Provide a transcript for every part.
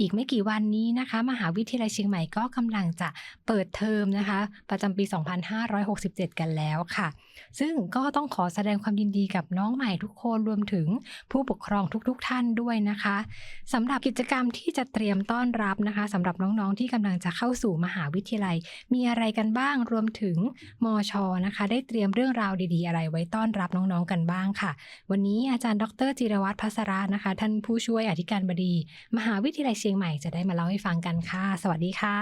อีกไม่กี่วันนี้นะคะ มหาวิทยาลัยเชียงใหม่ก็กำลังจะเปิดเทอมนะคะ ประจำปี 2567 กันแล้วค่ะ ซึ่งก็ต้องขอแสดงความยินดีกับน้องใหม่ทุกคนรวมถึงผู้ปกครองทุกๆทท่านด้วยนะคะสำหรับกิจกรรมที่จะเตรียมต้อนรับนะคะสำหรับน้องๆที่กำลังจะเข้าสู่มหาวิทยาลัย มีอะไรกันบ้างรวมถึงมอชนะคะ ได้เตรียมเรื่องราวดีๆ อะไรไว้ต้อนรับน้องๆกันบ้างค่ะ วันนี้อาจารย์ดรจิรวัตรพัสรานะคะ ท่านผู้ช่วยอธิการบดี มหาวิทยาลัยเชียงใหม่จะได้มาเล่าให้ฟังกันค่ะ สวัสดีค่ะ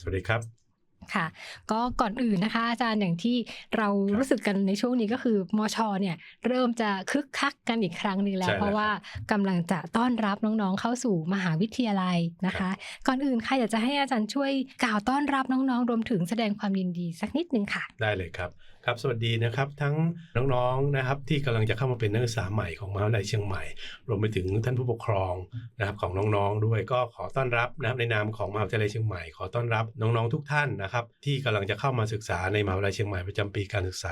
สวัสดีครับ ค่ะ ก็ก่อนอื่นนะคะ อาจารย์อย่างที่เรารู้สึกกันในช่วงนี้ก็คือมอชเนี่ยเริ่มจะคึกคักกันอีกครั้งหนึ่งแล้วใช่แล้วเพราะว่ากำลังจะต้อนรับน้องๆเข้าสู่มหาวิทยาลัยนะคะ ก่อนอื่นค่ะอยากจะให้อาจารย์ช่วยกล่าวต้อนรับน้องๆ รวมถึงแสดงความยินดีสักนิดนึงค่ะ ได้เลยครับครับสวัสดีนะครับทั้งน้องๆนะครับที่กำลังจะเข้ามาเป็นนักศึกษาใหม่ของมหาวิทยาลัยเชียงใหม่ รวมไปถึงท่านผู้ปกครองนะครับของน้องๆด้วยก็ขอต้อนรับนะครับในนามของมหาวิทยาลัยเชียงใหม่ขอต้อนรับน้องๆทุกท่านนะครับที่กำลังจะเข้ามาศึกษาในมหาวิทยาลัยเชียงใหม่ประจำปีการศึกษา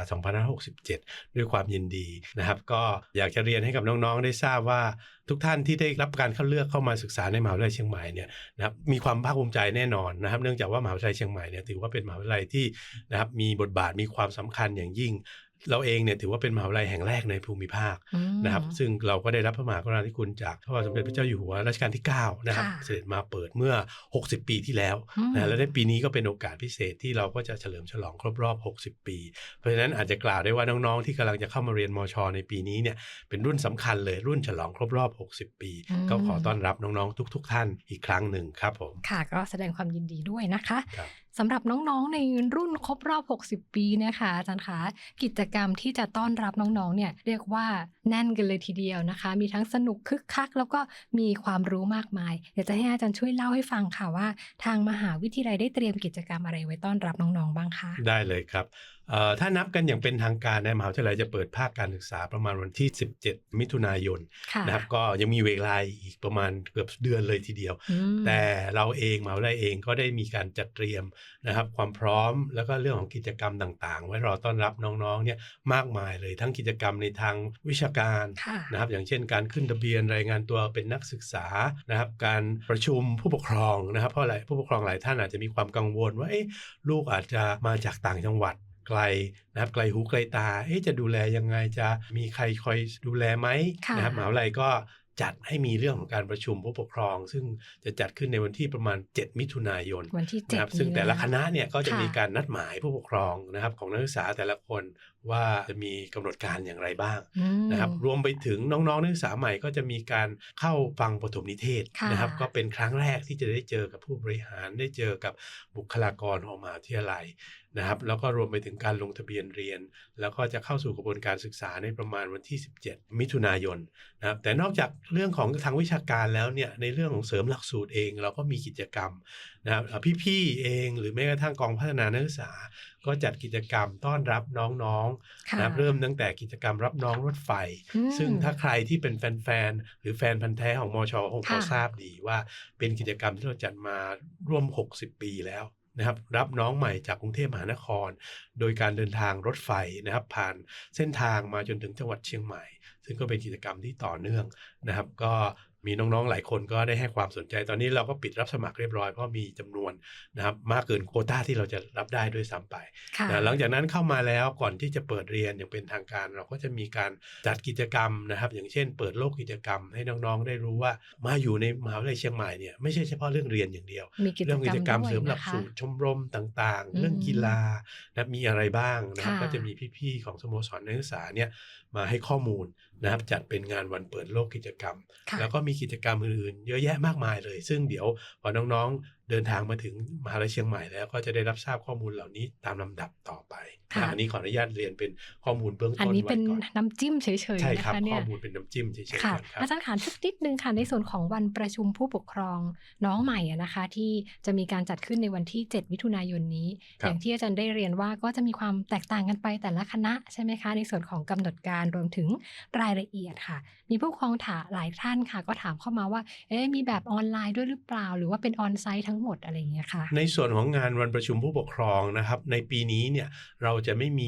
2567 ด้วยความยินดีนะครับ ก็อยากจะเรียนให้กับน้องๆ ได้ทราบว่าทุกท่านที่ได้รับการเข้าเลือกเข้ามาศึกษาในมหาวิทยาลัยเชียงใหม่เนี่ยนะครับมีความภาคภูมิใจแน่นอนนะครับ เนื่องจากว่ามหาวิทยาลัยเชียงใหม่เนี่ยถือว่าเป็นมหาวิทยาลัยที่นะครับมีบทบาทมีความสำคัญอย่างยิ่ง เราเองเนี่ยถือว่าเป็นมหาวิทยาลัยแห่งแรกในภูมิภาคอืมนะครับ ซึ่งเราก็ได้รับพระมหากรุณาธิคุณจากพระบาทสมเด็จพระเจ้าอยู่หัวรัชกาลที่ 9 นะครับค่ะเสด็จมาเปิดเมื่อ 60 ปีที่แล้วอืมนะและในปีนี้ก็เป็นโอกาสพิเศษที่เราก็จะเฉลิมฉลองครบรอบ 60 ปี เพราะฉะนั้นอาจจะกล่าวได้ว่าน้องๆที่กำลังจะเข้ามาเรียนมช ในปีนี้เนี่ยเป็นรุ่นสำคัญเลยรุ่นฉลองครบรอบ 60 ปีอืมก็ขอต้อนรับน้องๆทุก ๆ ท่านอีกครั้งหนึ่งครับผมค่ะก็แสดงความยินดีด้วยนะคะครับ สำหรับน้องๆ ในรุ่นครบรอบ 60 ปีเนะคะอาจารย์คะกิจกรรมที่จะต้อนรับน้องๆ เนี่ยเรียกว่าแน่นกันเลยทีเดียวนะคะ มีทั้งสนุกคึกคัก แล้วก็มีความรู้มากมาย เดี๋ยวจะให้อาจารย์ช่วยเล่าให้ฟังค่ะว่า ทางมหาวิทยาลัยได้เตรียมกิจกรรมอะไรไว้ต้อนรับน้องๆ บ้างคะ ได้เลยครับ ถ้านับกันอย่างเป็นทางการในมหาวิทยาลัยจะเปิดภาคการศึกษาประมาณวันที่ 17 มิถุนายนค่ะนะครับก็ยังมีเวลาอีกประมาณเกือบเดือนเลยทีเดียวอืมแต่เราเองมหาวิทยาลัยเองก็ได้มีการจัดเตรียมนะครับความพร้อมแล้วก็เรื่องของกิจกรรมต่าง ๆ ไว้รอต้อนรับน้องๆเนี่ยมากมายเลยทั้งกิจกรรมในทางวิชาการค่ะนะครับอย่างเช่น การขึ้นทะเบียนรายงานตัวเป็นนักศึกษานะครับการประชุมผู้ปกครองนะครับเพราะอะไรผู้ปกครองหลายท่านอาจจะมีความกังวลว่าเอ๊ะลูกอาจจะมาจากต่างจังหวัด ไกลนะครับไกลหูไกลตาเอ๊ะจะดูแลยังไงจะมีใครคอยดูแลไหมค่ะนะครับมหาวิทยาลัยก็จัดให้มีเรื่องของการประชุมผู้ปกครอง ซึ่งจะจัดขึ้นในวันที่ประมาณ 7 มิถุนายนวันที่เจ็ดนะครับซึ่งแต่ละคณะเนี่ยก็จะค่ะมีการนัดหมายผู้ปกครองนะครับของนักศึกษาแต่ละคนว่าจะมีกำหนดการอย่างไรบ้างอืมนะครับรวมไปถึงน้องๆนักศึกษาใหม่ก็จะมีการเข้าฟังปฐมนิเทศค่ะนะครับก็เป็นครั้งแรกที่จะได้เจอกับผู้บริหารได้เจอกับบุคลากรของมหาวิทยาลัย นะครับแล้วก็รวมไปถึงการลงทะเบียนเรียน แล้วก็จะเข้าสู่กระบวนการศึกษาในประมาณวันที่ 17 มิถุนายนนะครับแต่นอกจากเรื่องของทางวิชาการแล้วเนี่ยในเรื่องของเสริมหลักสูตรเอง เราก็มีกิจกรรมนะครับเอ่อพี่ๆเองหรือแม้กระทั่งกองพัฒนานักศึกษา ก็จัดกิจกรรมต้อนรับน้องๆค่ะนะครับเริ่มตั้งแต่กิจกรรมรับน้องรถไฟอืมซึ่งถ้าใครที่เป็นแฟนๆหรือแฟนพันธ์แท้ของมอชคงพอค่ะทราบดีว่าเป็นกิจกรรมที่เราจัดมาร่วม 60 ปีแล้ว นะครับรับน้องใหม่จากกรุงเทพมหานคร โดยการเดินทางรถไฟนะครับผ่านเส้นทางมาจนถึงจังหวัดเชียงใหม่ ซึ่งก็เป็นกิจกรรมที่ต่อเนื่องนะครับ ก็มีน้องๆหลายคนก็ได้ให้ความสนใจ ตอนนี้เราก็ปิดรับสมัครเรียบร้อยเพราะมีจำนวนนะครับมากเกินโควต้าที่เราจะรับได้ด้วยซ้ำไปค่ะนะหลังจากนั้นเข้ามาแล้วก่อนที่จะเปิดเรียนอย่างเป็นทางการ เราก็จะมีการจัดกิจกรรมนะครับ อย่างเช่น เปิดโลกกิจกรรม ให้น้องๆได้รู้ว่ามาอยู่ในมหาวิทยาลัยเชียงใหม่เนี่ยไม่ใช่เฉพาะเรื่องเรียนอย่างเดียวมีกิจเรื่องกิจกรรมด้วยเสริมหลักนะคะสูตรชมรมต่างอืมๆเรื่องกีฬานะมีอะไรบ้างนะครับค่ะก็จะมีพี่ๆของสโมสรนักศึกษาเนี่ย มาให้ข้อมูลนะครับจัดเป็นงานวันเปิดโลกกิจกรรมค่ะแล้วก็มีกิจกรรมอื่นๆ เยอะแยะมากมายเลย ซึ่งเดี๋ยวพอน้องเดินทางมาถึงมหาลัยเชียงใหม่แล้วก็จะได้รับทราบข้อมูลเหล่านี้ตามลำดับต่อไปค่ะนะอันนี้ขออนุญาตเรียนเป็นข้อมูลเบื้องอันต้นนี้ไว้เป็นก่อนน้ำจิ้มเฉยๆใช่นะครับคะเนี่ข้อยมูลเป็นน้ำจิ้มเฉยๆค่ะก่อนครับอาจารย์ขานสักนิดนึงค่ะในส่วนของวันประชุมผู้ปกครองน้องใหม่อะนะคะ ที่จะมีการจัดขึ้นในวันที่ 7 มิถุนายนนี้ครับอย่างที่อาจารย์ได้เรียนว่าก็จะมีความแตกต่างกันไปแต่ละคณะใช่ไหมคะ ในส่วนของกำหนดการรวมถึงรายละเอียดค่ะ มีผู้ปกครองถามหลายท่านค่ะ ก็ถามเข้ามาว่าเอ๊ะมีแบบออนไลน์ด้วยหรือเปล่า หรือว่าเป็นออนไซต์ทั้งหมดอะไรอย่างเงี้ยค่ะในส่วนของงานวันประชุมผู้ปกครองนะครับในปีนี้เนี่ยเราจะไม่มี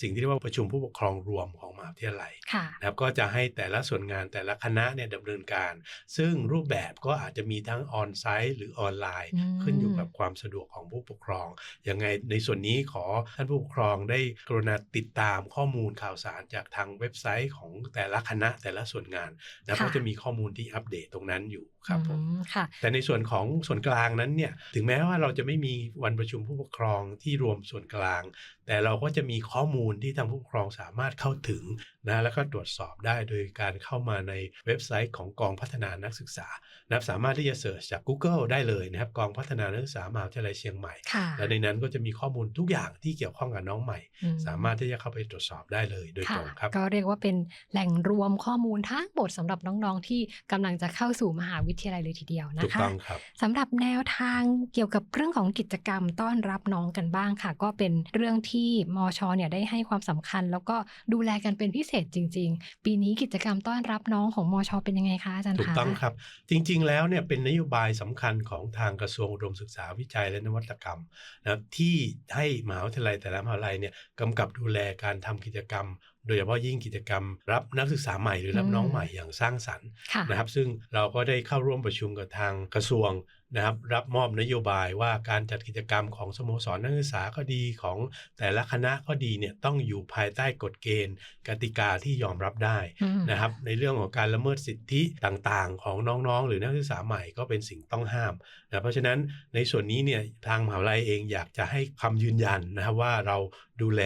สิ่งที่เรียกว่าประชุมผู้ปกครองรวมของมหาวิทยาลัยค่ะนะครับก็จะให้แต่ละส่วนงานแต่ละคณะเนี่ยดำเนินการ ซึ่งรูปแบบก็อาจจะมีทั้งออนไซต์หรือออนไลน์อืมขึ้นอยู่กับความสะดวกของผู้ปกครองยังไงในส่วนนี้ขอท่านผู้ปกครองได้กรุณาติดตามข้อมูลข่าวสารจากทางเว็บไซต์ของแต่ละคณะแต่ละส่วนงานนะเพราะจะมีข้อมูลที่อัปเดตตรงนั้นอยู่ครับผมอืมค่ะแต่ในส่วนของส่วนกลางนั้นเนี่ยถึงแม้ว่าเราจะไม่มีวันประชุมผู้ปกครองที่รวมส่วนกลาง แต่เราก็จะมีข้อมูลที่ทางผู้ปกครองสามารถเข้าถึงนะแล้วก็ตรวจสอบได้โดยการเข้ามาในเว็บไซต์ของกองพัฒนานักศึกษานะครับสามารถที่จะเสิร์ชจาก Google ได้เลยนะครับกองพัฒนานักศึกษามหาวิทยาลัยเชียงใหม่ค่ะและในนั้นก็จะมีข้อมูลทุกอย่างที่เกี่ยวข้องกับน้องใหม่อืมสามารถที่จะเข้าไปตรวจสอบได้เลยโดยตรงครับก็เรียกว่าเป็นแหล่งรวมข้อมูลทั้งหมดสำหรับน้องๆ ที่กำลังจะเข้าสู่มหาวิทยาลัยเลยทีเดียวนะถูกคะต้องครับสำหรับแนวทางเกี่ยวกับเรื่องของกิจกรรมต้อนรับน้องกันบ้างค่ะ ก็เป็นเรื่องที่มชเนี่ยได้ให้ความสำคัญ แล้วก็ดูแลกันเป็นพิเศษจริง ๆ ปีนี้กิจกรรมต้อนรับน้องของมชเป็นยังไงคะอาจารย์ถูกต้องครับ จริง ๆ แล้วเนี่ยเป็นนโยบายสำคัญของทางกระทรวงอุดมศึกษาวิจัยและนวัตกรรมนะครับที่ให้มหาวิทยาลัยแต่ละมหาวิทยาลัยเนี่ยกำกับดูแลการทำกิจกรรม โดยเฉพาะยิ่งกิจกรรม รับนักศึกษาใหม่หรือรับน้องใหม่อย่างสร้างสรรค์ค่ะนะครับซึ่งเราก็ได้เข้าร่วมประชุมกับทางกระทรวงนะครับรับมอบนโยบายว่าการจัดกิจกรรมของสโมสรนักศึกษาก็ดีของแต่ละคณะก็ดีเนี่ยต้องอยู่ภายใต้กฎเกณฑ์ กติกาที่ยอมรับได้อืมนะครับในเรื่องของการละเมิดสิทธิต่างๆ ของน้องๆ หรือนักศึกษาใหม่ก็เป็นสิ่งต้องห้ามนะเพราะฉะนั้นในส่วนนี้เนี่ยทางมหาวิทยาลัยเองอยากจะให้คำยืนยันนะครับว่าเรา ดูแล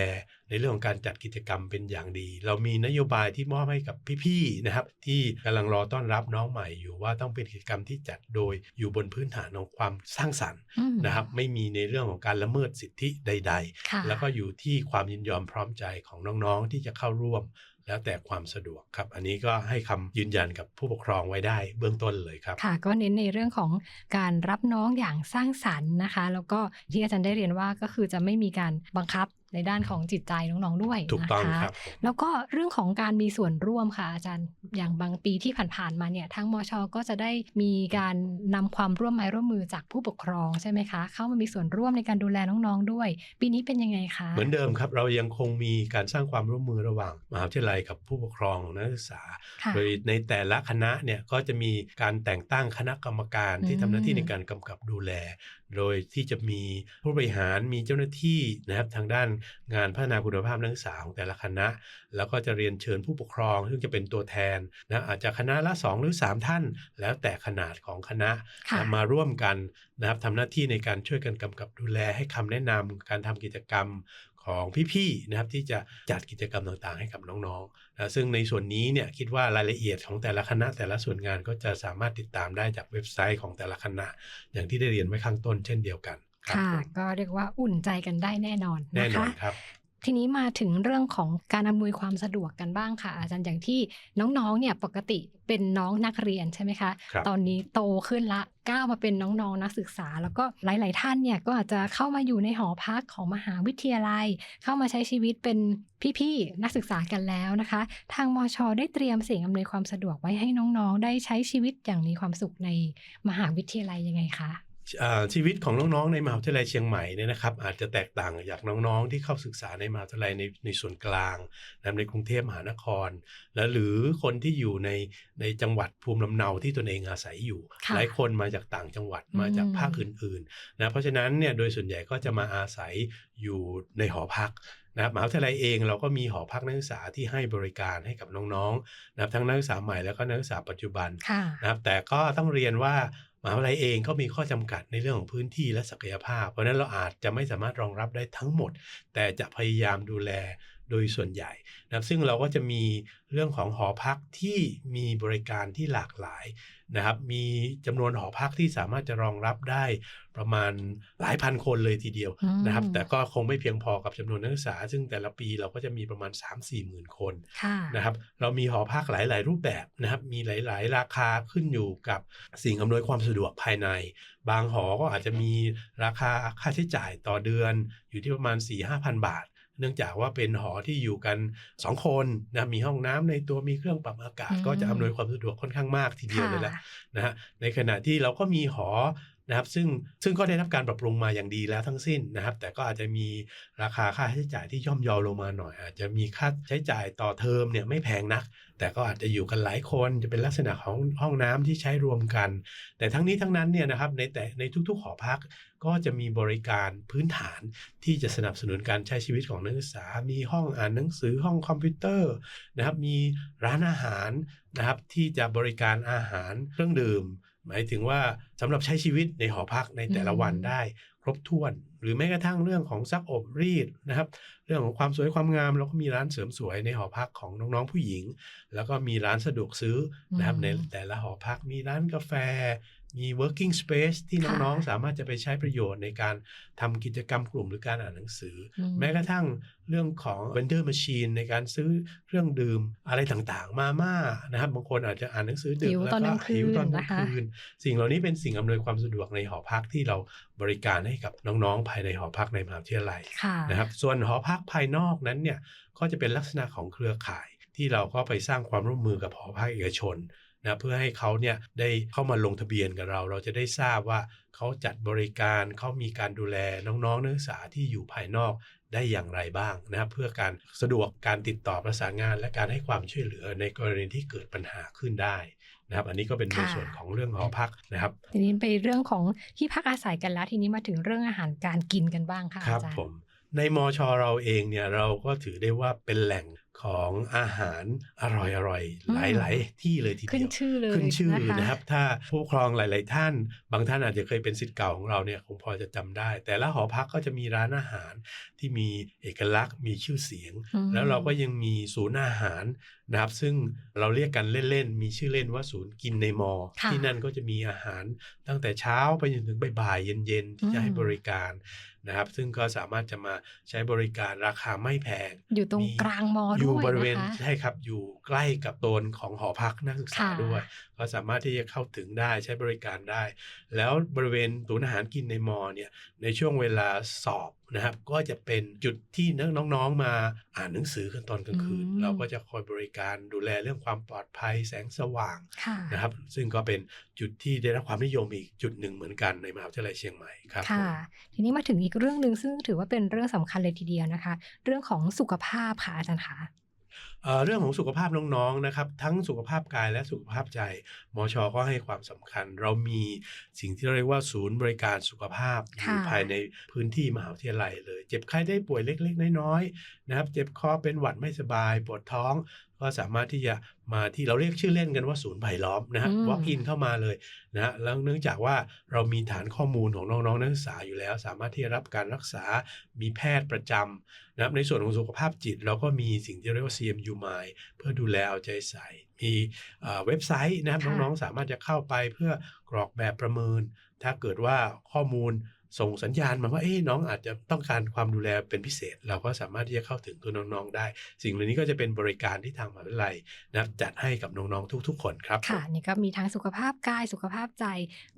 ในเรื่องของการจัดกิจกรรมเป็นอย่างดี เรามีนโยบายที่มอบให้กับพี่ๆนะครับ ที่กำลังรอต้อนรับน้องใหม่อยู่ว่าต้องเป็นกิจกรรมที่จัดโดยอยู่บนพื้นฐานของความสร้างสรรค์อืมนะครับ ไม่มีในเรื่องของการละเมิดสิทธิใดๆค่ะแล้วก็อยู่ที่ความยินยอมพร้อมใจของน้องๆที่จะเข้าร่วมแล้วแต่ความสะดวกครับ อันนี้ก็ให้คำยืนยันกับผู้ปกครองไว้ได้เบื้องต้นเลยครับ ค่ะ ก็เน้นในเรื่องของการรับน้องอย่างสร้างสรรค์นะคะ แล้วก็ที่อาจารย์ได้เรียนว่าก็คือจะไม่มีการบังคับ ในด้านของจิตใจน้องๆด้วยถูกต้องนะคะครับแล้วก็เรื่องของการมีส่วนร่วมค่ะอาจารย์อย่างบางปีที่ผ่านๆมาเนี่ยทางมชก็จะได้มีการนำความร่วมไม้ร่วมมือจากผู้ปกครองใช่ไหมคะ เข้ามามีส่วนร่วมในการดูแลน้องๆด้วย ปีนี้เป็นยังไงคะ เหมือนเดิมครับเรายังคงมีการสร้างความร่วมมือระหว่างมหาวิทยาลัยกับผู้ปกครองนักศึกษาค่ะโดยในแต่ละคณะเนี่ยก็จะมีการแต่งตั้งคณะกรรมการที่ทำหน้าที่อืมในการกำกับดูแล โดยที่จะมีผู้บริหารมีเจ้าหน้าที่นะครับทางด้านงานพัฒนาคุณภาพนักศึกษาของแต่ละคณะ แล้วก็จะเรียนเชิญผู้ปกครอง ซึ่งจะเป็นตัวแทนนะอาจจะคณะละ2หรือ 3 ท่าน แล้วแต่ขนาดของคณะค่ะนะมาร่วมกันนะครับทำหน้าที่ในการช่วยกันกำกับดูแลให้คำแนะนำการทำกิจกรรมของพี่ๆนะครับที่จะจัดกิจกรรมต่างๆ ให้กับน้องๆนะซึ่งในส่วนนี้เนี่ยคิดว่ารายละเอียดของแต่ละคณะแต่ละส่วนงานก็จะสามารถติดตามได้จากเว็บไซต์ของแต่ละคณะ อย่างที่ได้เรียนไว้ข้างต้นเช่นเดียวกัน ครับค่ะผมก็เรียกว่าอุ่นใจกันได้แน่นอนแน่นะนอคะนครับทีนี้มาถึงเรื่องของการอำนวยความสะดวกกันบ้างค่ะ อาจารย์อย่างที่น้องๆเนี่ยปกติเป็นน้องนักเรียนใช่ไหมคะครับตอนนี้โตขึ้นละก้าวมาเป็นน้องๆนักศึกษา แล้วก็หลาย ๆ ท่านเนี่ยก็อาจจะเข้ามาอยู่ในหอพักของมหาวิทยาลัย เข้ามาใช้ชีวิตเป็นพี่ๆนักศึกษากันแล้วนะคะ ทางมชได้เตรียมสิ่งอำนวยความสะดวกไว้ให้น้องๆ ได้ใช้ชีวิตอย่างมีความสุขในมหาวิทยาลัยยังไงคะอ่า ชีวิตของน้องๆในมหาวิทยาลัยเชียงใหม่เนี่ยนะครับ อาจจะแตกต่างจากน้องๆ ที่เข้าศึกษาในมหาวิทยาลัยในในส่วนกลางนะครับในกรุงเทพมหานคร และหรือคนที่อยู่ในในจังหวัดภูมิลำเนาที่ตนเองอาศัยอยู่ค่ะหลายคนมาจากต่างจังหวัดอืมมาจากภาคอื่นๆนะเพราะฉะนั้นเนี่ยโดยส่วนใหญ่ก็จะมาอาศัยอยู่ในหอพักนะครับมหาวิทยาลัยเองเราก็มีหอพักนักศึกษาที่ให้บริการให้กับน้องๆนะครับทั้งนักศึกษาใหม่แล้วก็นักศึกษาปัจจุบันค่ะนะครับแต่ก็ต้องเรียนว่า มหาวิทยาลัยเองก็มีข้อจำกัดในเรื่องของพื้นที่และศักยภาพ เพราะนั้นเราอาจจะไม่สามารถรองรับได้ทั้งหมด แต่จะพยายามดูแล โดยส่วนใหญ่นะครับซึ่งเราก็จะมีเรื่องของหอพักที่มีบริการที่หลากหลายนะครับมีจำนวนหอพักที่สามารถจะรองรับได้ประมาณหลายพันคนเลยทีเดียวอืมนะครับ แต่ก็คงไม่เพียงพอกับจำนวนนักศึกษา ซึ่งแต่ละปีเราก็จะมีประมาณ 3-4หมื่นคนค่ะนะครับเรามีหอพักหลาย ๆ รูปแบบนะครับมีหลาย ๆ ราคาขึ้นอยู่กับสิ่งอำนวยความสะดวกภายใน บางหอก็อาจจะมีราคาค่าใช้จ่ายต่อเดือนอยู่ที่ประมาณ4-5,000บาท เนื่องจากว่าเป็นหอที่อยู่กัน 2 คนนะมีห้องน้ำในตัวมีเครื่องปรับอากาศอืมก็จะอำนวยความสะดวกค่อนข้างมากทีเดียวเลยแหละค่ะนะฮะในขณะที่เราก็มีหอ นะครับซึ่งซึ่งก็ได้รับการปรับปรุงมาอย่างดีแล้วทั้งสิ้นนะครับ แต่ก็อาจจะมีราคาค่าใช้จ่ายที่ย่อมเยาลงมาหน่อย อาจจะมีค่าใช้จ่ายต่อเทอมเนี่ยไม่แพงนัก แต่ก็อาจจะอยู่กันหลายคนจะเป็นลักษณะของห้องน้ำที่ใช้รวมกัน แต่ทั้งนี้ทั้งนั้นเนี่ยนะครับในแต่ในทุกๆหอพักก็จะมีบริการพื้นฐานที่จะสนับสนุนการใช้ชีวิตของนักศึกษา มีห้องอ่านหนังสือห้องคอมพิวเตอร์นะครับ มีร้านอาหารนะครับที่จะบริการอาหารเครื่องดื่ม หมายถึงว่าสำหรับใช้ชีวิตในหอพักในแต่ละวันอืมได้ ครบถ้วน หรือแม้กระทั่งเรื่องของซักอบรีดนะครับ เรื่องของความสวยความงามเราก็มีร้านเสริมสวยในหอพักของน้องๆผู้หญิง แล้วก็มีร้านสะดวกซื้อนะครับอืมในแต่ละหอพักมีร้านกาแฟ มี working space ที่ค่ะน้องๆ สามารถจะไปใช้ประโยชน์ในการทำกิจกรรมกลุ่มหรือการอ่านหนังสืออมแม้กระทั่งเรื่องของ vendor machine ในการซื้อเครื่องดื่มอะไรต่างๆ มาม่านะครับบางคนอาจจะอ่านหนังสือดึกหิวแล้วตอนกก็ลางคืนหิวตอนกลางนะคะคืน สิ่งเหล่านี้เป็นสิ่งอำนวยความสะดวกในหอพักที่เราบริการให้กับน้องๆ ภายในหอพักในมหาวิทยาลัยค่ะนะครับส่วนหอพักภายนอกนั้นเนี่ยก็จะเป็นลักษณะของเครือข่ายที่เราก็ไปสร้างความร่วมมือกับหอพักเอกชน นะเพื่อให้เขาเนี่ยได้เข้ามาลงทะเบียนกับเรา เราจะได้ทราบว่าเขาจัดบริการเขามีการดูแลน้องๆนักศึกษาที่อยู่ภายนอกได้อย่างไรบ้างนะครับเพื่อการสะดวกการติดต่อประสานงาน และการให้ความช่วยเหลือในกรณีที่เกิดปัญหาขึ้นได้นะครับอันนี้ก็เป็นในค่ะส่วนของเรื่องหอพักนะครับ ทีนี้ไปเรื่องของที่พักอาศัยกันแล้ว ทีนี้มาถึงเรื่องอาหารการกินกันบ้างค่ะครับอาจารย์ผมในมอชอเราเองเนี่ยเราก็ถือได้ว่าเป็นแหล่ง ของอาหารอร่อยอืๆมหลาย ๆ ที่เลยทีขึ้เดีนยวชื่อเลยขึ้นชื่อนะคะนะครับ ถ้าผู้ปกครองหลาย ๆ ท่าน บางท่านอาจจะเคยเป็นสิทธิ์เก่าของเราเนี่ยคงพอจะจำได้ แต่ละหอพักก็จะมีร้านอาหารที่มีเอกลักษณ์มีชื่อเสียงอืมแล้วเราก็ยังมีศูนย์อาหาร นะครับซึ่งเราเรียกกันเล่นๆ มีชื่อเล่นว่าศูนย์กินในมอค่ะที่นั่นก็จะมีอาหารตั้งแต่เช้าไปจนถึงบ่ายๆเย็นๆ ที่จะให้อืมบริการนะครับ ซึ่งก็สามารถจะมาใช้บริการราคาไม่แพง อยู่ตรงมีกลางมออด้ยู่วยบริเวณนะคะใช่ครับอยู่ใกล้กับโซนของหอพักนักศึกษาค่ะด้วย ก็สามารถที่จะเข้าถึงได้ใช้บริการได้ แล้วบริเวณศูนย์อาหารกินในมอเนี่ยในช่วงเวลาสอบ นะครับก็จะเป็นจุดที่น้องๆมาอ่านหนังสือกันตอนกลางคืนอืมเราก็จะคอยบริการดูแลเรื่องความปลอดภัยแสงสว่างค่ะนะครับซึ่งก็เป็นจุดที่ได้รับความนิยมอีกจุดหนึ่งเหมือนกันในมหาวิทยาลัยเชียงใหม่ครับค่ะผมทีนี้มาถึงอีกเรื่องหนึ่งซึ่งถือว่าเป็นเรื่องสำคัญเลยทีเดียวนะคะ เรื่องของสุขภาพค่ะอาจารย์คะ เอ่อเรื่องของสุขภาพน้องๆนะครับ ทั้งสุขภาพกายและสุขภาพใจมชก็ให้ความสำคัญ เรามีสิ่งที่เรียกว่าศูนย์บริการสุขภาพอยู่ค่ะภายในพื้นที่มหาวิทยาลัยเลย เจ็บไข้ได้ป่วยเล็กๆ น้อยๆนะครับ เจ็บคอเป็นหวัดไม่สบายปวดท้อง ก็สามารถที่จะมาที่เราเรียกชื่อเล่นกันว่าศูนย์ไผ่ล้อมนะฮะอืม walk in เข้ามาเลยนะฮะแล้วเนื่องจากว่าเรามีฐานข้อมูลของน้องๆนักศึกษาอยู่แล้ว สามารถที่จะรับการรักษา มีแพทย์ประจำนะครับในส่วนของสุขภาพจิต เราก็มีสิ่งที่เรียกว่า CMU Mind เพื่อดูแลเอาใจใส่ มีเอ่อเว็บไซต์นะครับค่ะน้องๆสามารถจะเข้าไปเพื่อกรอกแบบประเมิน ถ้าเกิดว่าข้อมูล ส่งสัญญาณมาว่าเอ๊ะน้องอาจจะต้องการความดูแลเป็นพิเศษ เราก็สามารถที่จะเข้าถึงตัวน้องๆได้ สิ่งเหล่านี้ก็จะเป็นบริการที่ทางมหาวิทยาลัยนะครับจัดให้กับน้องๆทุก ๆ คนครับค่ะนี่ก็มีทั้งสุขภาพกายสุขภาพใจ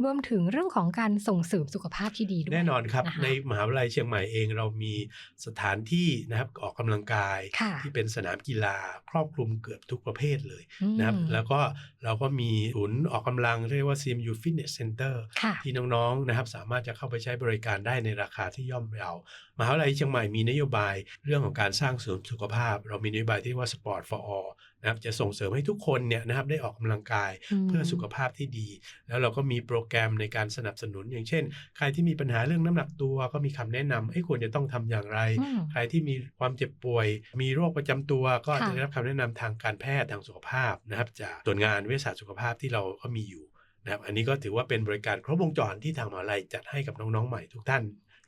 รวมถึงเรื่องของการส่งเสริมสุขภาพที่ดีด้วยแน่นอนครับนะคะในมหาวิทยาลัยเชียงใหม่เองเรามีสถานที่นะครับออกกำลังกายค่ะที่เป็นสนามกีฬาครอบคลุมเกือบทุกประเภทเลยอืมนะครับแล้วก็เราก็มีศูนย์ออกกำลังเรียกว่า CMU Fitness Center ค่ะที่น้องๆนะครับสามารถจะเข้าไปใช้บริการได้ในราคาที่ย่อมเยาวมหาวิทยาลัยเชียงใหม่มีนโยบายเรื่องของการสร้างเสริมสุขภาพ เรามีนโยบายที่ว่า Sport for All นะครับจะส่งเสริมให้ทุกคนเนี่ยนะครับได้ออกกำลังกายมเพื่อสุขภาพที่ดี แล้วเราก็มีโปรแกรมในการสนับสนุน อย่างเช่น ใครที่มีปัญหาเรื่องน้ำหนักตัวก็มีคำแนะนำให้ควรจะต้องทำอย่างไรอืมใครที่มีความเจ็บป่วย มีโรคประจำตัว ก็ค่ะจะได้รับคำแนะนำทางการแพทย์ทางสุขภาพนะครับจากส่วนงานวิทยาศาสตร์สุขภาพที่เราก็มีอยู่ นะครับอันนี้ก็ถือว่าเป็นบริการครบวงจรที่ทางมหาลัยจัดให้กับน้องๆใหม่ทุกท่าน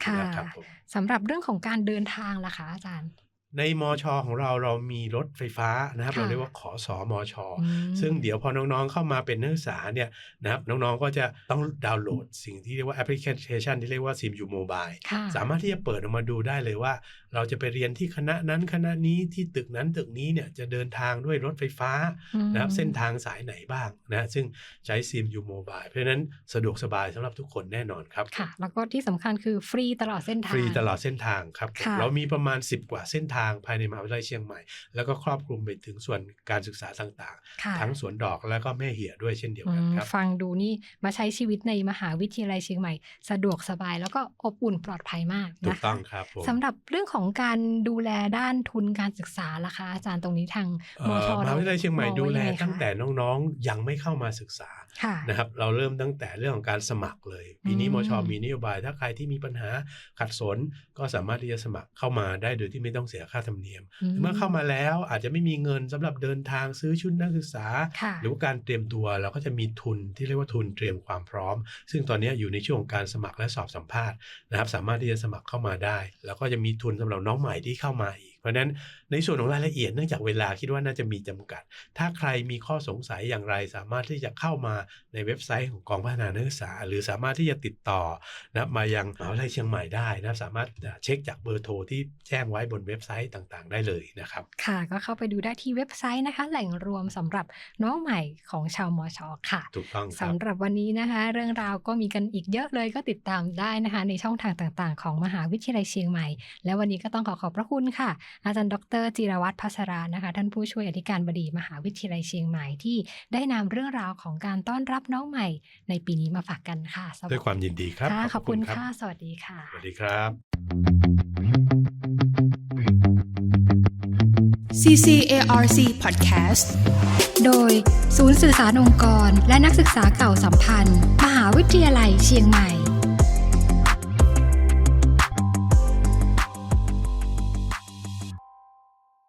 ค่ะนะครับผมสำหรับเรื่องของการเดินทางล่ะคะอาจารย์ ในมอชอของเราเรามีรถไฟฟ้านะครับค่ะเราเรียกว่าขอสอมอชออืมซึ่งเดี๋ยวพอน้องๆเข้ามาเป็นนักศึกษาเนี่ยนะครับน้องๆก็จะต้องดาวน์โหลดสิ่งที่เรียกว่าแอปพลิเคชันที่เรียกว่าซิมยูโมบายค่ะสามารถที่จะเปิดออกมาดูได้เลยว่า เราจะไปเรียนที่คณะนั้นคณะนี้ที่ตึกนั้นตึกนี้เนี่ยจะเดินทางด้วยรถไฟฟ้าอืมนะครับเส้นทางสายไหนบ้างนะซึ่งใช้ซิมยูโมบายเพราะฉะนั้นสะดวกสบายสำหรับทุกคนแน่นอนครับค่ะแล้วก็ที่สำคัญคือฟรีตลอดเส้นทางฟรีตลอดเส้นทางครับผมค่ะเรามีประมาณ 10 กว่าเส้นทางภายในมหาวิทยาลัยเชียงใหม่ แล้วก็ครอบคลุมไปถึงส่วนการศึกษาต่างค่ะๆทั้งสวนดอกแล้วก็แม่เหี่ยด้วยเช่นเดียวอืกันมครับฟังดูนี่มาใช้ชีวิตในมหาวิทยาลัยเชียงใหม่ สะดวกสบายแล้วก็อบอุ่นปลอดภัยมากถูนะกคะต้องครับผมสำหรับเรื่องของการดูแลด้านทุนการศึกษาล่ะคะ อาจารย์ตรงนี้ทางเอ่มอชมหาวิทยาลัยเชียงใหม่องดูไว้แลยังไงคะตั้งแต่น้องๆยังไม่เข้ามาศึกษาค่ะนะครับเราเริ่มตั้งแต่เรื่องของการสมัครเลยปีนี้อืมมชมีนโยบาย ถ้าใครที่มีปัญหาขัดสนก็สามารถที่จะสมัครเข้ามาได้โดยที่ไม่ต้องเสียค่าธรรมเนียม เมื่อเข้ามาแล้วอาจจะไม่มีเงินสำหรับเดินทางซื้อชุดนักศึกษาค่ะหรือว่าการเตรียมตัวเราก็จะมีทุนที่เรียกว่าทุนเตรียมความพร้อม ซึ่งตอนนี้อยู่ในช่วงของการสมัครและสอบสัมภาษณ์นะครับ สามารถที่จะสมัครเข้ามาได้ แล้วก็จะมีทุนสำหรับน้องใหม่ที่เข้ามาอีก เพราะฉะนั้นในส่วนของรายละเอียดเนื่องจากเวลาคิดว่าน่าจะมีจำกัด ถ้าใครมีข้อสงสัยอย่างไรสามารถที่จะเข้ามาในเว็บไซต์ของกองพัฒนานักศึกษา หรือสามารถที่จะติดต่อนะครับมายังมหาวิทยาลัยเชียงใหม่ได้นะครับสามารถเช็คจากเบอร์โทรที่แจ้งไว้บนเว็บไซต์ต่างๆ ได้เลยนะครับ ค่ะก็เข้าไปดูได้ที่เว็บไซต์นะคะ แหล่งรวมสำหรับน้องใหม่ของชาวมชค่ะ ถูกต้องครับสำหรับวันนี้นะคะ เรื่องราวก็มีกันอีกเยอะเลยก็ติดตามได้นะคะ ในช่องทางต่างๆ ของมหาวิทยาลัยเชียงใหม่ และวันนี้ก็ต้องขอขอบพระคุณค่ะอาจารย์ดรจิรวัตรพัชรานะคะ ท่านผู้ช่วยอธิการบดีมหาวิทยาลัยเชียงใหม่ที่ได้นำเรื่องราวของการต้อนรับน้องใหม่ ในปีนี้มาฝากกันค่ะสวัสด้วยความยินดีครับค่ะขอบคุณรัค่ะสวัสดีค่ะ สวัสดีครับ CCARC Podcast โดย ศูนย์สื่อสารองค์กร และนักศึกษาเก่าสัมพันธ์ มหาวิทยาลัยเชียงใหม่